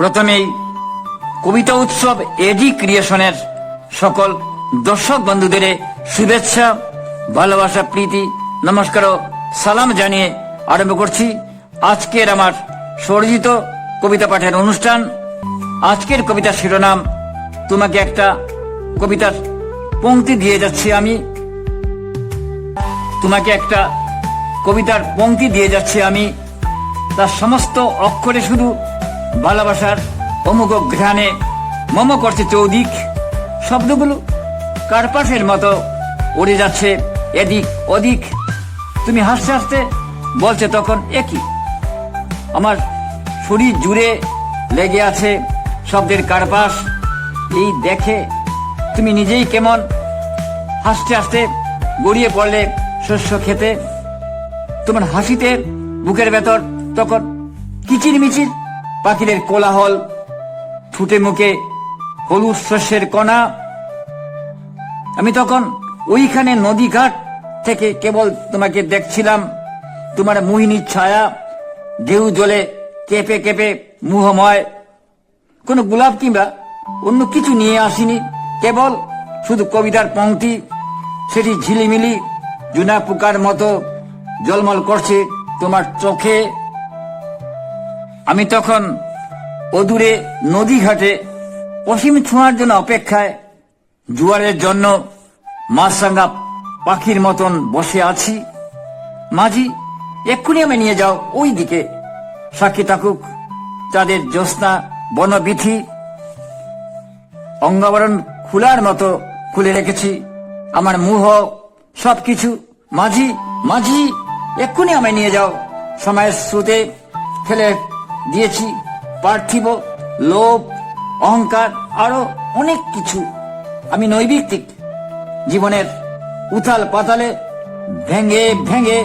প্রথমেই কবিতা উৎসব এডি ক্রিয়েশনের সকল দর্শক বন্ধুদের শুভেচ্ছা, ভালোবাসা, প্রীতি, নমস্কার ও সালাম জানিয়ে আরম্ভ করছি আজকের আমার সরজিত কবিতা পাঠের অনুষ্ঠান। আজকের কবিতার শিরোনাম, তোমাকে একটা কবিতার পংক্তি দিয়ে যাচ্ছি আমি। তোমাকে একটা কবিতার পংক্তি দিয়ে যাচ্ছি আমি। তার সমস্ত অক্ষরে শুধু ভালোবাসার অমুক ঘ্রাণে মম করছে চৌদিক। শব্দগুলো কার্পাসের মতো উড়ে যাচ্ছে এদিক ওদিক? তুমি হাসতে হাসতে বলছে তখন একই। আমার শরীর জুড়ে লেগে আছে শব্দের কার্পাস এই দেখে তুমি নিজেই কেমন? হাসতে হাসতে গড়িয়ে পড়লে শস্য খেতে। তোমার হাসিতে বুকের ভেতর তখন কিচির মিচির পাখিদের কোলাহল ঠুটে মুখে হলুদ শস্যের কণা। আমি তখন ওইখানে নদীঘাট থেকে কেবল তোমাকে দেখছিলাম, তোমার মোহিনীর ছায়া, ঢেউ জলে কেঁপে কেঁপে মুহময়। কোনো গোলাপ কিংবা অন্য কিছু নিয়ে আসিনি, কেবল শুধু কবিতার পংক্তি, সেটি ঝিলিমিলি, জুনা পোকার মতো জলমল করছে তোমার চোখে। আমি তখন অদূরে নদী ঘাটে অসীম ছোঁয়ার জন্য অপেক্ষায় জুয়ারের জন্য মাছরাঙ্গা পাখির মতন বসে আছি। মাঝি, এক্ষুনি আমি নিয়ে যাও ওই দিকে সাক্ষী থাকুক, তাদের জ্যোৎস্না বনবিথি অঙ্গাবরণ খোলার মতো খুলে রেখেছি। আমার মুহ সব কিছু মাঝি মাঝি, এক্ষুনি আমায় নিয়ে যাও। সময়ের স্রোতে ফেলে দিয়েছি, পার্থিব, লোভ, অহংকার, আরও অনেক কিছু। আমি নৈবিত্তিক। জীবনের উথাল পাতালে ভেঙে ভেঙে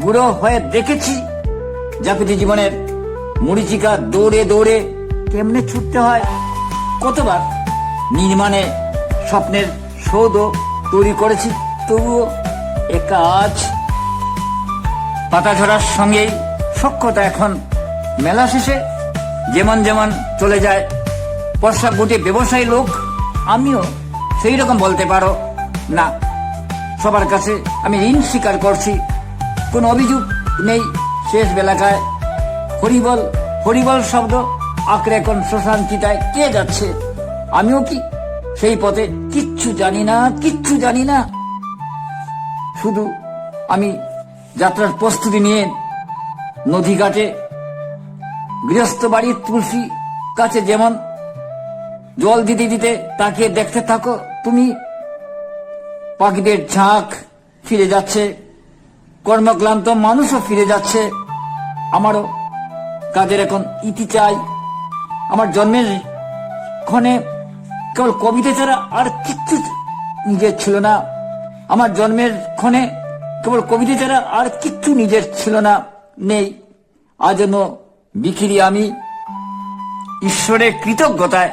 বুড়ো হয়ে দেখেছি জাগতি জীবনের মরিচিকা দৌড়ে দৌড়ে কেমনে ছুটতে হয়। কতবার নির্মাণে স্বপ্নের সৌধ তৈরি করেছি, তবুও একা আজ। পাতা ঝরার সঙ্গেই সক্ষতা এখন মেলা শেষে যেমন যেমন চলে যায়, পশ্চাৎ গোটে ব্যবসায়ী লোক, আমিও সেই রকম বলতে পারো, না, সবার কাছে আমি ঋণ স্বীকার করছি। কোনো অভিযোগ নেই শেষ বেলাকায়। হরিবল হরিবল শব্দ, আঁকড়ে এখন শ্মশান চিতায় কে যাচ্ছে? আমিও কি সেই পথে কিচ্ছু জানি না, কিচ্ছু জানি না। শুধু আমি যাত্রার প্রস্তুতি নিয়ে নদী ঘাটে গৃহস্থ বাড়ির তুলসী কাছে যেমন জল দিতে দিতে তাকিয়ে দেখতে থাকো, তুমি পাখিদের ঝাঁক ফিরে যাচ্ছে, কর্মক্লান্ত মানুষও ফিরে যাচ্ছে। আমারও কাজের এখন ইতি চাই। আমার জন্মের ক্ষণে কেবল কবিতা ছাড়া আর কিচ্ছু নিজের ছিল না। আমার জন্মের ক্ষণে কেবল কবিতা ছাড়া আর কিচ্ছু নিজের ছিল না, নেই। আজন্য বিখিরি আমি ঈশ্বরের কৃতজ্ঞতায়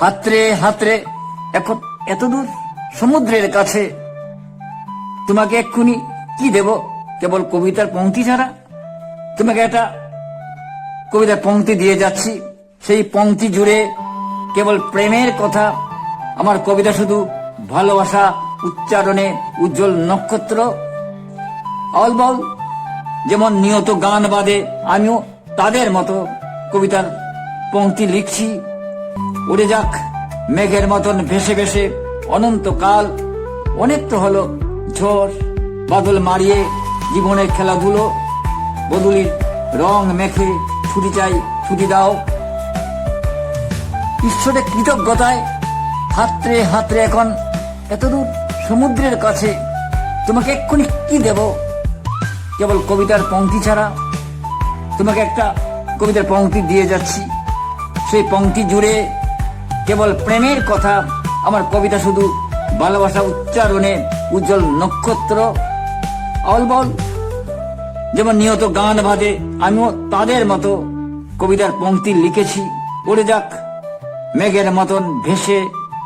হাতরে হাতরে এখন এতদূর সমুদ্রের কাছে। তোমাকে এক্ষুনি কি দেব? কেবল কবিতার পংক্তি ছাড়া? তোমাকে একটা কবিতার পংক্তি দিয়ে যাচ্ছি। সেই পংক্তি জুড়ে কেবল প্রেমের কথা, আমার কবিতা শুধু ভালোবাসা, উচ্চারণে উজ্জ্বল নক্ষত্র। অলবল যেমন নিয়ত গান বাদে, আমিও তাদের মতো কবিতার পংক্তি লিখছি। উড়ে যাক মেঘের মতন ভেসে ভেসে অনন্তকাল। অনেক তো হলো ঝড়, বাদল মারিয়ে জীবনের খেলাধুলো। বদুলির রং মেখে ছুটি চাই, ছুটি দাও। ঈশ্বরের কৃতজ্ঞতায় হাতরে হাতরে এখন এতদূর সমুদ্রের কাছে। তোমাকে এক্ষুনি কি দেব? কেবল কবিতার পংক্তি ছাড়া তোমাকে একটা কবিতার পংক্তি দিয়ে যাচ্ছি। সেই পংক্তি জুড়ে কেবল প্রেমের কথা, আমার কবিতা শুধু ভালোবাসা উচ্চারণে উজ্জ্বল নক্ষত্র। অলবল যেমন নিয়ত গান বাদে আমিও তাদের মতো কবিতার পংক্তি লিখেছি। পড়ে যাক, মেঘের মতন ভেসে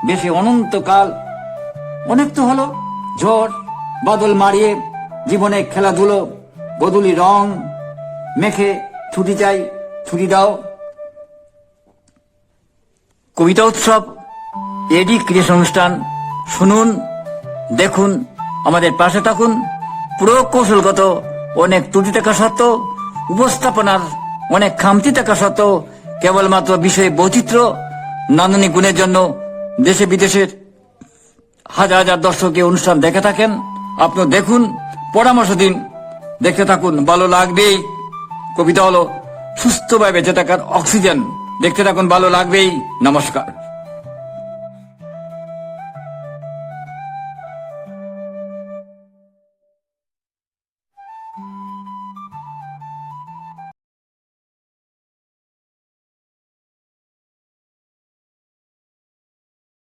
ভেসে অনন্তকাল। অনেক তো হলো, ঝড়, বাদল মারিয়ে, জীবনে খেলাধুলো বদলি রং মেখে ছুটি চাই, ছুটি দাও। কবিতা উৎসব, এডি ক্রিয়েশন অনুষ্ঠান, শুনুন, দেখুন, আমাদের পাশে থাকুন। পুরো কৌশলগত অনেক ত্রুটি থাকা সত্ত্বেও, উপস্থাপনার অনেক খামতি থাকা সত্ত্বেও, কেবলমাত্র বিষয়ে বৈচিত্র্য, নান্দনিক গুণের জন্য দেশে বিদেশের হাজার হাজার দর্শক অনুষ্ঠান দেখে থাকেন। আপনি দেখুন, পরামর্শ দিন, দেখতে থাকুন, ভালো লাগবেই। কবিতা হলো সুস্থভাবে বেঁচে থাকার অক্সিজেন। দেখতে থাকুন ভালো লাগবেই। নমস্কার।